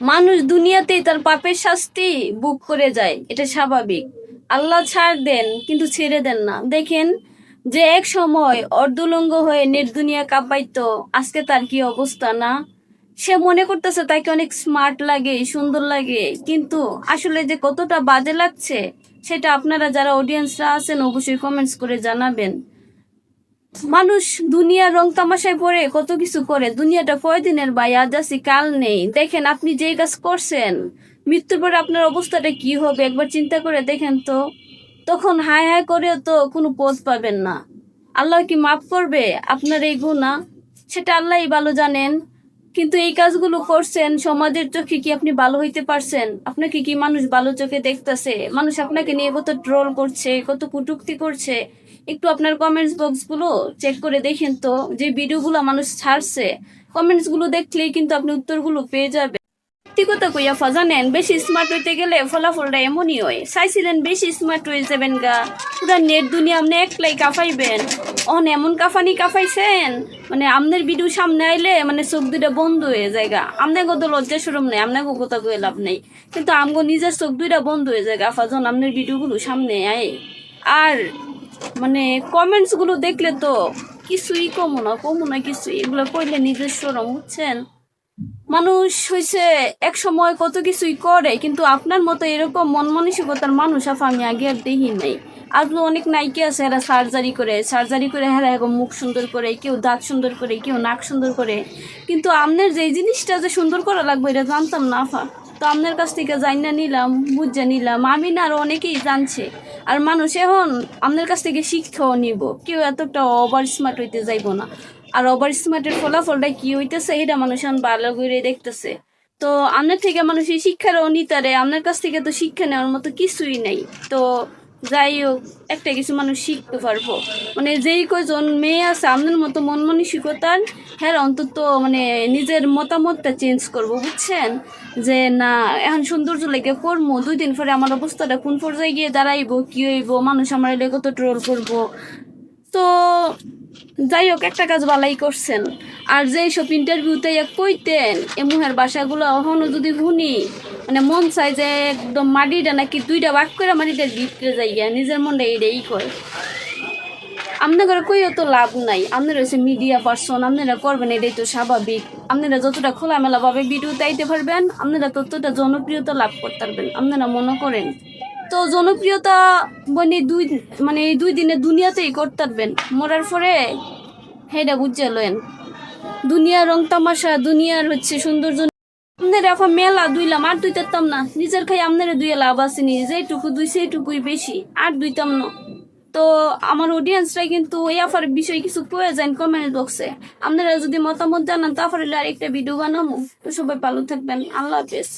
মানুষ দুনিয়াতেই তার পাপের শাস্তি বুক করে যায়, এটা স্বাভাবিক। আল্লাহ ছাড় দেন, কিন্তু ছেড়ে দেন না। দেখেন যে এক সময় অর্ধলঙ্গ হয়ে নির্দুনিয়া দুনিয়া কাঁপাইতো, আজকে তার কি অবস্থা না? সে মনে করতেছে তাকে অনেক স্মার্ট লাগে, সুন্দর লাগে, কিন্তু আসলে যে কতটা বাজে লাগছে, সেটা আপনারা যারা অডিয়েন্সরা আছেন, অবশ্যই কমেন্টস করে জানাবেন। মানুষ দুনিয়ার রং তামাশায় পড়ে, কত কিছু করে। দুনিয়াটা কয়দিনের ভাই? আজ আসি কাল নেই। দেখেন, আপনি যেই কাজ করছেন, মৃত্যুর পরে আপনার অবস্থাটা কি হবে? একবার চিন্তা করে দেখেন তো। তখন হায় হায় করে তো কোনো পথ পাবেন না। আল্লাহ কি মাফ করবে আপনার এই গুণা সেটা আল্লাহই ভালো জানেন। কিন্তু এই কাজগুলো করছেন, সমাজের চোখে কি আপনি ভালো হইতে পারছেন? আপনাকে কি মানুষ ভালো চোখে দেখতেছে? মানুষ আপনাকে নিয়ে কত ট্রোল করছে, কত কুটুক্তি করছে? একটু আপনার কমেন্টস বক্সগুলো চেক করে দেখেন তো, যে ভিডিওগুলো মানুষ ছাড়ছে। কমেন্টসগুলো দেখলেই কিন্তু আপনি উত্তরগুলো পেয়ে যাবেন। সত্যি কথা কইয়া ফাজানেন বেশি স্মার্ট হইতে গেলে ফলাফলটা এমনই হয়। চাইছিলেন বেশি স্মার্ট হয়ে যাবেন গা। পুরা নেট দুনিয়া আপনি একলাই কাফাইবেন অন এমন কাফানি কাফাইছেন মানে আমনের ভিডিও সামনে আইলে মানে চোখ দুইটা বন্ধ হয়ে যায়গা আমনে কত লজ্জা সরম নেই আমনে কথা কয়ে লাভ নেই। কিন্তু আমগো নিজের চোখ দুইটা বন্ধ হয়ে যায় গা ফাজন আমনের ভিডিওগুলো সামনে আয়। আর মানে কমেন্টসগুলো দেখলে তো কিছুই কমো না কমো না কিছুই, এগুলো পড়লে নিজের সরম, বুঝছেন? মানুষ হয়েছে এক সময় কত কিছুই করে, কিন্তু আপনার মতো এরকম মন মানসিকতার মানুষ, আফা, আমি আগে আর দেখি নাই। আর অনেক নায়িকা আছে, এরা সার্জারি করে। সার্জারি করে হ্যাঁ এরকম মুখ সুন্দর করে, কেউ দাঁত সুন্দর করে, কেউ নাক সুন্দর করে। কিন্তু আপনার যে জিনিসটা যে সুন্দর করা লাগবে, এটা জানতাম না, আফা। তো আপনার কাছ থেকে জানিনা নিলাম, বুঝে নিলাম। আমি না আরও অনেকেই জানছে। আর মানুষ এখন আপনার কাছ থেকে শিক্ষাও নিব। কেউ এতটা ওভার স্মার্ট হইতে যাইব না। আর ওভার স্মার্টের ফলাফলটা কি হইতেছে, এটা মানুষ এখন ভালো করে দেখতেছে। তো আপনার থেকে মানুষ এই শিক্ষারও নিতারে আপনার কাছ থেকে তো শিক্ষা নেওয়ার মতো কিছুই নেই। তো যাই হোক একটা কিছু মানুষ শিখতে পারব। মানে যেই কয়জন মেয়ে আছে আপনার মতো মন মানসিকতার হ্যাঁ অন্তত মানে নিজের মতামতটা চেঞ্জ করব, বুঝছেন? যে না, এখন সৌন্দর্য লেগে করব দুই দিন পরে আমার অবস্থাটা কোন পর্যায়ে গিয়ে দাঁড়াইবো, কি হইব, মানুষ আমার এলে কত ট্রোল করব? তো যাই হোক একটা কাজ বালাই করছেন। আর যে সব ইন্টারভিউতে কইতেন, এ মুহের বাসাগুলো এখনও যদি শুনি মানে মন চাই যে একদম মাটিটা নাকি দুইটা ভাগ করে মাটিটা ভিতরে যাইয়া নিজের মনটা এটাই কয়। আপনাদের কইও তো লাভ নাই? আপনারা হচ্ছে মিডিয়া পার্সন আপনারা করবেন এটাই তো স্বাভাবিক। আপনারা যতটা খোলামেলা ভাবে ভিডিও চাইতে পারবেন, আপনারা ততটা জনপ্রিয়তা লাভ করতে পারবেন। আপনারা মনে করেন। তো জনপ্রিয়তা মানে দুই মানে এই দুই দিনে দুনিয়াতেই করতে পারবেন। মরার পরে হেডা বুঝে লয়েন দুনিয়ার রং তামাশা, দুনিয়ার হচ্ছে সৌন্দর্য আপনারা এখন মেলা দুইলাম, আর দুইতাম না। নিজের খাই আপনারা দুইয়ে লাভ আসেনি যেটুকু দুই সেইটুকুই বেশি, আর দুইতাম না। তো আমার অডিয়েন্সরা কিন্তু এই অফার বিষয়ে কিছু প্রয়োজন কমেন্ট বক্সে আপনারা যদি মতামত জানান তাহলে আরেকটা ভিডিও বানাবো তো সবাই ভালো থাকবেন। আল্লাহ হাফেজ।